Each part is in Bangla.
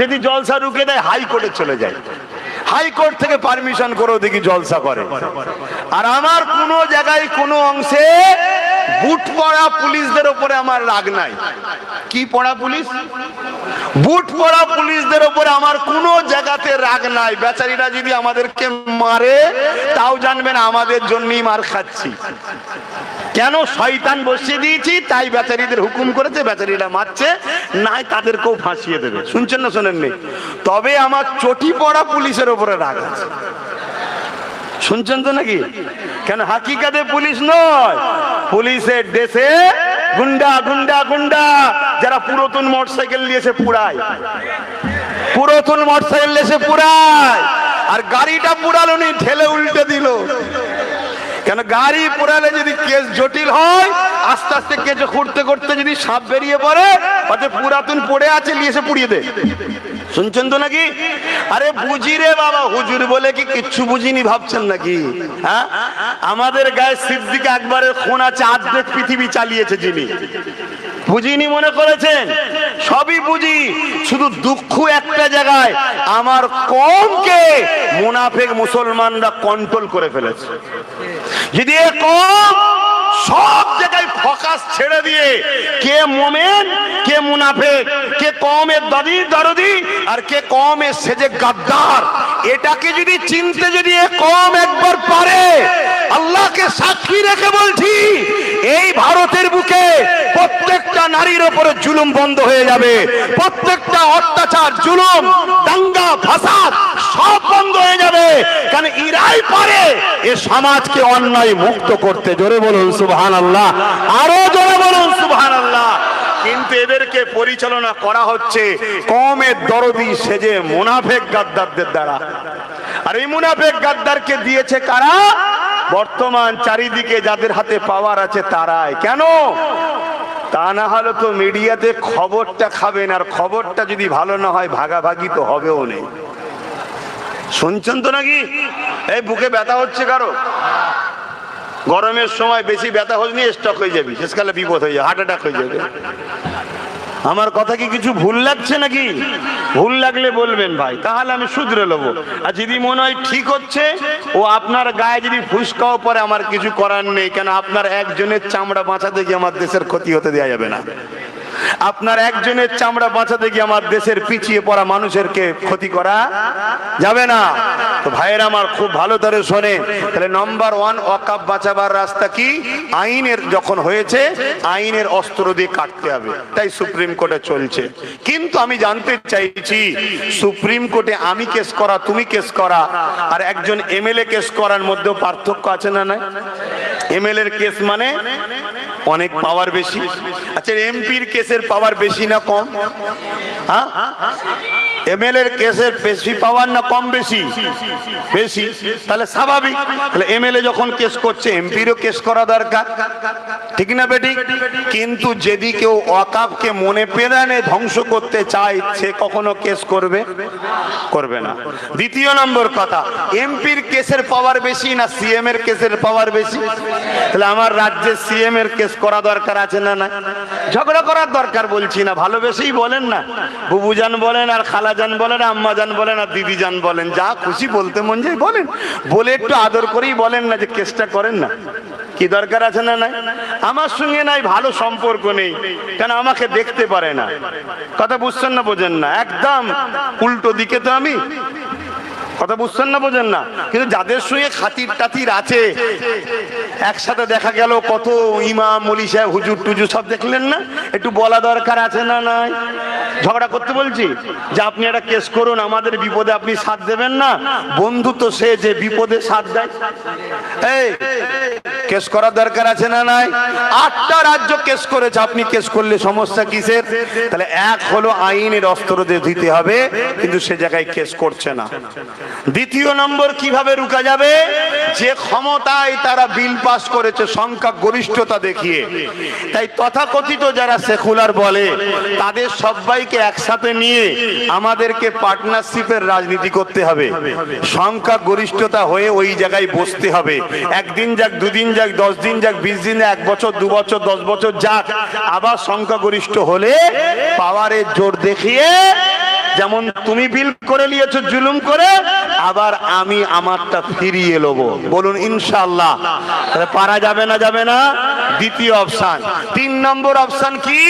যদি জলসা রুকে দেয় হাইকোর্টে চলে যায়। হাইকোর্ট থেকে পারমিশন করেও দেখি জলসা করে। আর আমার জায়গায় অংশে বুট পড়া পুলিশদের আমার রাগ নাই। কি পড়া পুলিশ? বুট পড়া পুলিশদের উপরে আমার কোনো জায়গাতে রাগ নাই। বেচারিরা যদি আমাদেরকে মারে, তাও জানবেন আমাদের জন্যই মার খাচ্ছি। কেন শয়তান বসিয়ে দিয়েছি? তাই বেচারিদের হুকুম করেছে, বেচারিরা মারছে, নাই তাদেরকেও ফাঁসিয়ে দেবে। শুনছেন না শোনেননি? তবে আমার চটি পড়া পুলিশের উপরে রাগ আছে। শুনছেন তো নাকি? কেন হাকিকাতে পুলিশ নয়? পুলিশের দেশে গুন্ডা গুন্ডা গুন্ডা, যারা পুরাতন মোটরসাইকেল নিয়েছে পুরায় পুরাতন মোটরসাইকেল নিয়েছে পুরায় আর গাড়িটা পুরালো নি, ঠেলে উল্টে দিল। কেন গাড়ি পোড়ালে যদি কেস জটিল হয়, আস্তে আস্তে কেঁচো করতে করতে যদি সাপ বেরিয়ে পড়ে, অর্থাৎ পুরাতন পড়ে আছে, নিয়ে এসে পুড়িয়ে দে। শুনছেন তো নাকি? আরে বুঝি রে বাবা, হুজুর বলে কি কিচ্ছু বুঝিনি, ভাবছেন নাকি? হ্যাঁ? আমাদের গায়ে সিদ্দিক একবারের খুন আছে, আর্ধেক পৃথিবী চালিয়েছে যিনি। বুঝিনি মনে করেছেন? সবই বুঝি, শুধু দুঃখ একটা জায়গায়, আমার কমকে মুনাফেক মুসলমানরা কন্ট্রোল করে ফেলেছে। যদি কম, সব জায়গায় ফোকাস ছেড়ে দিয়ে কে মোমেন, কে মুনাফেক, কে কমের দাদি, দরদি, আর কে কমের সেজে গাদ্দার, এটাকে যদি চিনতে যদি কম একবার পারে, আল্লাহকে সাক্ষী রেখে বলছি, এই ভারতের নারীর ওপরে জুলুম বন্ধ হয়ে যাবে। প্রত্যেকটা অত্যাচার, জুলুম, দাঙ্গা, ফাসাদ সব বন্ধ হয়ে যাবে। কারণ ইরাই পারে এ সমাজকে অন্যায় মুক্ত করতে। জোরে বলুন সুবহান আল্লাহ আরও জোরে বলুন সুবহান আল্লাহ কিন্তু এদেরকে পরিচালনা করা হচ্ছে কমের দরদি সেজে মুনাফেক গাদ্দারদের দ্বারা। আর এই মুনাফেক গাদ্দারকে দিয়েছে কারা? বর্তমান চারিদিকে যাদের হাতে পাওয়ার আছে তারাই। কেন? তা না হলে তো মিডিয়াতে খবরটা খাবেন, আর খবরটা যদি ভালো না হয়, ভাগাভাগি তো হবেও নেই শুনছেন তো নাকি? এই বুকে ব্যথা হচ্ছে কারও? গরমের সময় বেশি ব্যথা হলে স্টক হয়ে যাবে, শেষকালে বিপদ হয়ে যাবে হার্ট অ্যাটাক হয়ে যাবে। আমার কথা কি কিছু ভুল লাগছে নাকি? ভুল লাগলে বলবেন ভাই, তাহলে আমি শুধরে লবো আর যদি মনে হয় ঠিক হচ্ছে, ও আপনার গায়ে যদি ফুসকাও পরে, আমার কিছু করার নেই, কেন আপনার একজনের চামড়া বাঁচাতে গিয়ে আমার দেশের ক্ষতি হতে দেওয়া যাবে না। আপনার একজনের চামড়া বাঁচাতে গিয়ে আমার দেশের পিছিয়ে পড়া মানুষেরকে ক্ষতি করা যাবে না। তো ভাইয়ের আমার খুব ভালো ধরে শোনে তাহলে নম্বর ওয়ান অকাপ বাঁচাবার রাস্তা কি? আইনের যখন হয়েছে, আইনের অস্ত্র দিয়ে কাটতে হবে। তাই সুপ্রিম কোর্টে চলছে। কিন্তু আমি জানতে চাইছি, সুপ্রিম কোর্টে আমি কেস করা, তুমি কেস করা, আর একজন এমএলএ কেস করার মধ্যেও পার্থক্য আছে না না এমএলএ কেস মানে? অনেক পাওয়ার বেশি। আচ্ছা এমপির কেসের পাওয়ার বেশি না কম? হ্যাঁ? এমএলএ কেসের বেশি পাওয়ার না কম বেশি? বেশি। তাহলে স্বাভাবিক। তাহলে এমএলএ যখন কেস করছে এমপিরও কেস করা দরকার। ঠিক না বেটি? কিন্তু যদি কেউ অকাপকে মনে পেরানে ধ্বংস করতে চায়, সে কখনো কেস করবে? করবে না। দ্বিতীয় নম্বর কথা এমপির কেসের পাওয়ার বেশি না সিএম এর কেসের পাওয়ার বেশি? তাহলে আমার রাজ্যে সিএম এর কেস করা দরকার আছে না না? ঝগড়া করার দরকার বলছি না, ভালোবেসেই বলেন না। বুবুজান বলেন আর খালাজান বলেন, আম্মাজান বলেন আর দিদিজান বলেন, যা খুশি বলতে মন যায় বলেন। বলে একটু আদর করেই বলেন না যে কেসটা করেন না। কি দরকার আছে না নাই? আমার সঙ্গে নাই, ভালো সম্পর্ক নেই, কেন আমাকে দেখতে পারে না? কথা বুঝছেন না, বোঝেন না। একদম উল্টো দিকে তো আমি কথা বুঝছেন না বোঝেন না? কিন্তু যাদের সঙ্গে খাতির টাতির আছে, একসাথে দেখা গেল কত ইমাম, মলি সাহেব, হুজুর টুজুর সব দেখলেন না? একটু বলা দরকার আছে না নাই? ঝগড়া করতে বলছি যে আপনি একটা কেস করুন, আমাদের বিপদে আপনি সাথ দেবেন না? বন্ধু তো সে যে বিপদে সাথ দেয়। এই, কেস করার দরকার আছে না নাই? আটটা রাজ্য কেস করেছে, আপনি কেস করলে সমস্যা কিসের? তাহলে এক হলো আইনের অস্ত্র দিতে হবে, কিন্তু সে জায়গায় কেস করছে না। দ্বিতীয় নম্বর কীভাবে রুকা যাবে? যে ক্ষমতায় তারা বিল পাস করেছে, সংখ্যা গরিষ্ঠতা দেখিয়ে। তাই তথাকথিত যারা সেকুলার বলে, তাদের সবাইকে একসাথে নিয়ে আমাদেরকে পার্টনারশিপের রাজনীতি করতে হবে। সংখ্যা গরিষ্ঠতা হয়ে ওই জায়গায় বসতে হবে। একদিন যাক, দুদিন যাক, দশ দিন যাক, বিশ দিন, এক বছর, দু বছর, দশ বছর যাক, আবার সংখ্যাগরিষ্ঠ হলে পাওয়ারের জোর দেখিয়ে, যেমন তুমি বিল করে নিয়েছো, জুলুম করে আবার আমি আমারটা ফিরিয়ে নেব। বলুন ইনশাল্লাহ পারা যাবে না যাবে না? দ্বিতীয় অপশান। তিন নম্বর অপশান কি?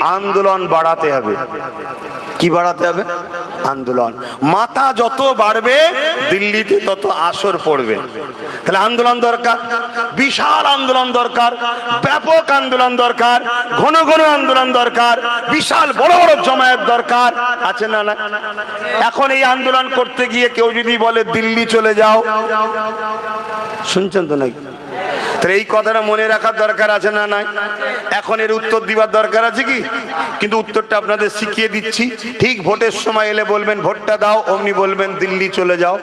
আন্দোলন বাড়াতে হবে। কি বাড়াতে হবে? আন্দোলন। মাথা যত বাড়বে, দিল্লিতে তত আসর পড়বে। তাহলে আন্দোলন দরকার, বিশাল আন্দোলন দরকার, ব্যাপক আন্দোলন দরকার, ঘন ঘন আন্দোলন দরকার, বিশাল বড় বড় জমায়েত দরকার, আছে না না এখন এই আন্দোলন করতে গিয়ে কেউ যদি বলে দিল্লি চলে যাও, শুনছেন তো নাকি? এই কথাটা মনে রাখার দরকার আছে না নাই? এখন এর উত্তর দিবার দরকার আছে কি? কিন্তু উত্তরটা আপনাদের শিখিয়ে দিচ্ছি। ঠিক ভোটের সময় এলে বলবেন, ভোটটা দাও। অমনি বলবেন, দিল্লি চলে যাও।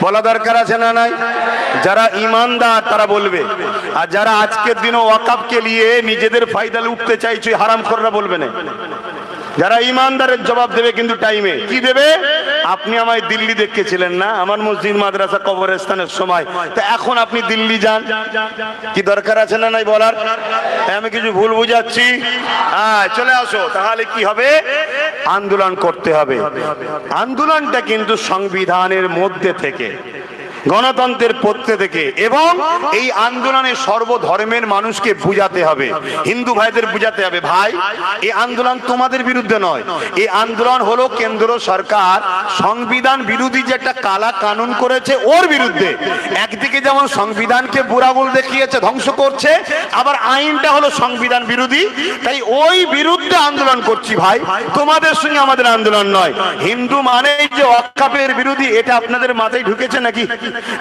বলা দরকার আছে না নাই? যারা ইমানদার, তারা বলবে। আর যারা আজকের দিনও ওয়াকাবকে নিয়ে নিজেদের ফায়দা উঠতে চাইছে হারাম খররা বলবে না। যারা ইমানদারের জবাব দেবে কিন্তু টাইমে কি দেবে? আপনি আমায় দিল্লি দেখেছিলেন না? আমার মসজিদ, মাদ্রাসা, কবরস্থানের সময়। তো এখন আপনি দিল্লি যান। কি দরকার আছে না নাই বলার? আমি কিছু ভুল বুঝাচ্ছি। হ্যাঁ চলে আসো। তাহলে কি হবে? আন্দোলন করতে হবে। আন্দোলনটা কিন্তু সংবিধানের মধ্যে থেকে। গণতন্ত্রের পক্ষে থেকে এবং এই আন্দোলনে সর্বধর্মের মানুষকে বুঝাতে হবে। হিন্দু ভাইদের বুঝাতে হবে, ভাই, এই আন্দোলন তোমাদের বিরুদ্ধে নয়। এই আন্দোলন হলো কেন্দ্র সরকার সংবিধান বিরোধী যে একটা কালা কানুন করেছে, ওর বিরুদ্ধে। একদিকে যেমন সংবিধানকে বুড়াবুল দেখিয়েছে, ধ্বংস করছে, আবার আইনটা হলো সংবিধান বিরোধী। তাই ওই বিরুদ্ধে আন্দোলন করছি, ভাই, তোমাদের সঙ্গে আমাদের আন্দোলন নয়। হিন্দু মানেই যে অকাপের বিরোধী, এটা আপনাদের মাথায় ঢুকেছে নাকি?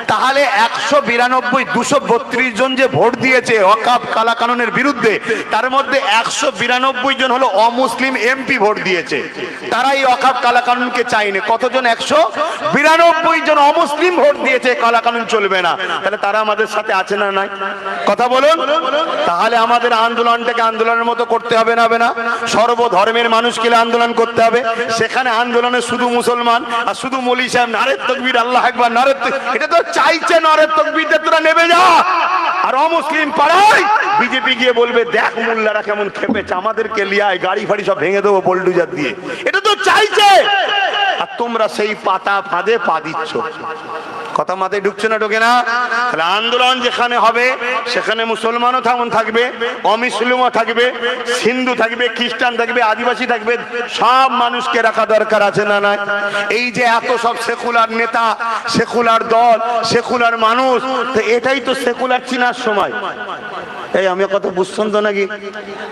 তাহলে একশো বিরানব্বই, দুশো বত্রিশ জন যে ভোট দিয়েছে অকাপ কালা কানুনের বিরুদ্ধে, তার মধ্যে একশো বিরানব্বই জন হলো অমুসলিম এমপি ভোট দিয়েছে। তারা এই অকাপ কালা কানুনকে চাইনি কতজন? একশো বিরানব্বই জন অমুসলিম ভোট দিয়েছে কালা কানুন চলবে না। তাহলে তারা আমাদের সাথে আছে না নাই? কথা বলুন। তাহলে আমাদের আন্দোলনটাকে আন্দোলনের মতো করতে হবে না হবে না? সর্বধর্মের মানুষকে আন্দোলন করতে হবে। সেখানে আন্দোলনে শুধু মুসলমান আর শুধু মলি সাহেব নারের তকবির, আল্লাহ একবার তক- এটা তো চাইছে নরে তকবিরদের তোরা নেবে যা। আর অমুসলিম পাড়ায় বিজেপি গিয়ে বলবে, দেখ মোল্লারা কেমন খেপেছে, আমাদেরকে লিয়ায় গাড়ি ফাড়ি সব ভেঙে দেবো বোল্ডুজার দিয়ে। এটা তো চাইছে। আর তোমরা সেই পাতা ফাঁদে পা দিচ্ছ। কথা মাথায় ঢুকছে না, ঢোকে না। তাহলে আন্দোলন যেখানে হবে, সেখানে মুসলমানও তেমন থাকবে, অমুসলিমও থাকবে হিন্দু থাকবে, খ্রিস্টান থাকবে, আদিবাসী থাকবে, সব মানুষকে রাখা দরকার আছে না না এই যে এত সব সেকুলার নেতা, সেকুলার দল, সেকুলার মানুষ, তো এটাই তো সেকুলার চিনার সময়। এই, আমি কথা বুঝছেন তো নাকি?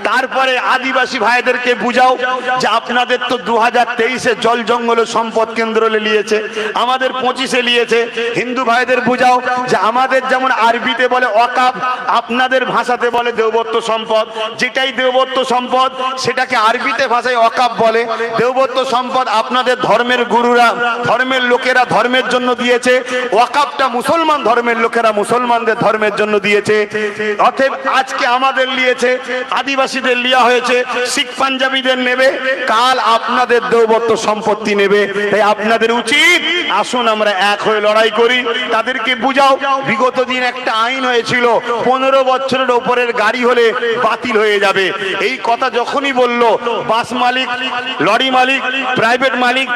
তারপরে আদিবাসী ভাইদেরকে বুঝাও যে আপনাদের তো দু হাজার তেইশে জল জঙ্গল সম্পদ কেন্দ্র নিয়েছে, আমাদের পঁচিশে লিয়েছে হিন্দু ভাইদের বুঝাও যে আমাদের যেমন আরবিতে বলে অকাপ, আপনাদের ভাষাতে বলে দেবত্ব সম্পদ। যেটাই দেবত্ব সম্পদ, সেটাকে আরবিতে ভাষায় অকাপ বলে। দেবত্ব সম্পদ আপনাদের ধর্মের গুরুরা, ধর্মের লোকেরা ধর্মের জন্য দিয়েছে। ওয়াকাপটা মুসলমান ধর্মের লোকেরা মুসলমানদের ধর্মের জন্য দিয়েছে। অতএব আজকে আমাদের নিয়েছে আদিবাসীদের লিয়া হয়েছে, শিখ পাঞ্জাবিদের নেবে, কাল আপনাদের দেবত্ব সম্পত্তি নেবে। তাই আপনাদের উচিত, আসুন আমরা এক হয়ে লড়াই করি। তাদেরকে বুঝাও, বিগত দিন একটা আইন হয়েছিল, পনেরো বছরের ওপরের গাড়ি হলে বাতিল হয়ে যাবে। এই কথা যখনই বলল, বাস মালিক, লরি মালিক প্রাইভেট মালিক